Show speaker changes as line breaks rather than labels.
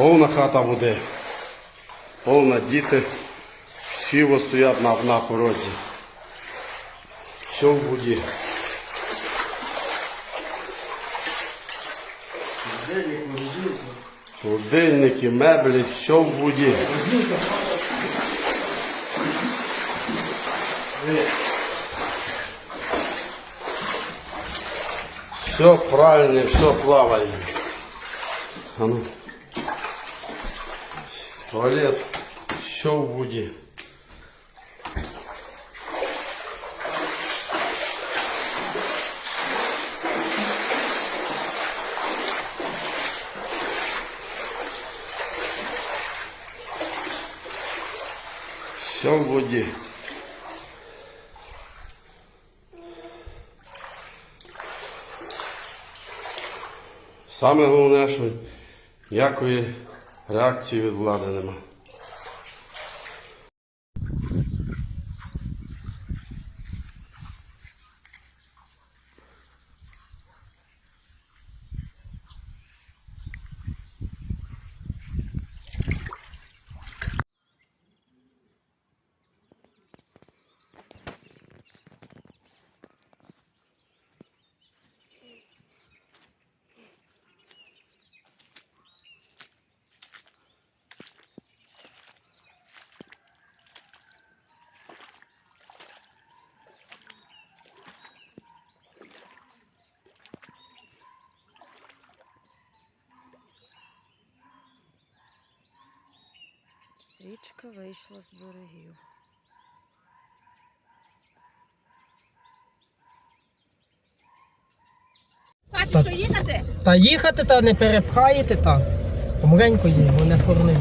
Повна хата буде. Повна діти. Всі стоять на, на порозі. Все в воді. Холодильники, меблі, все в воді. Все правильно, все плавает. А ну. Туалет, все в воді. Все в воді. Саме головне, що ніякої реакції від влади нема.
Річка вийшла з берегів.
Та-
що їхати?
Та їхати та не перепхаєте та. Помаленько їм, вони скоро не. Да,